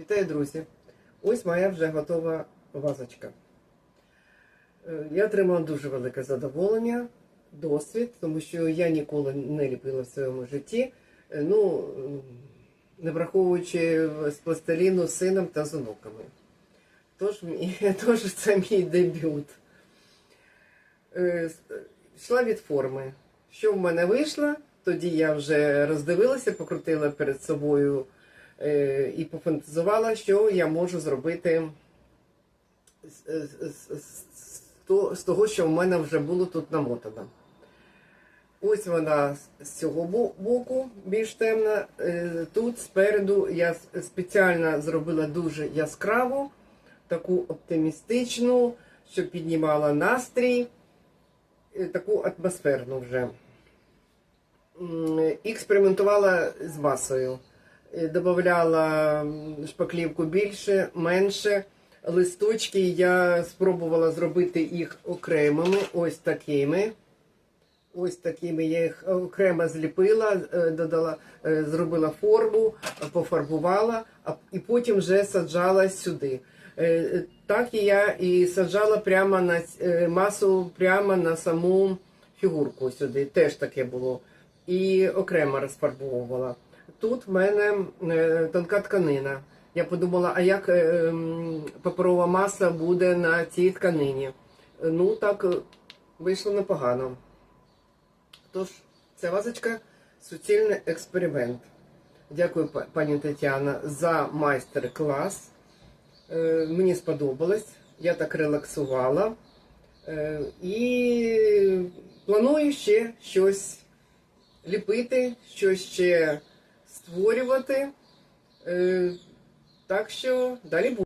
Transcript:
Вітаю, друзі! Ось моя вже готова вазочка. Е, Я отримала дуже велике задоволення, досвід, тому що я ніколи не ліпила в своєму житті, е, ну, не враховуючи з пластиліну сином та з онуками. Тож, тож це мій дебют. Е, Йшла від форми. Що в мене вийшло, тоді я вже роздивилася, покрутила перед собою і пофантазувала, що я можу зробити з, з- з- з- з то- з того, що в мене вже було тут намотано. Ось вона з цього боку більш темна. Е, Тут спереду я спеціально зробила дуже яскраву, таку оптимістичну, що піднімала настрій, е, таку атмосферну вже. Експериментувала з масою. Добавляла шпаклівку більше, менше. Листочки я спробувала зробити їх окремими, ось такими. Ось такими я їх окремо зліпила, е, додала, е, зробила форму, пофарбувала, і потім вже саджала сюди. Е, Так я і саджала прямо на масу, прямо на саму фігурку сюди. Теж таке було. І окремо розфарбовувала. Тут в мене е, тонка тканина. Я подумала, а як е, паперова маса буде на цій тканині? Ну так е, вийшло непогано. Тож, ця вазочка суцільний експеримент. Дякую, пані Тетяна, за майстер-клас. Мені сподобалось, я так релаксувала. І планую ще щось ліпити, щось ще створювати. Е, Так що далі буде.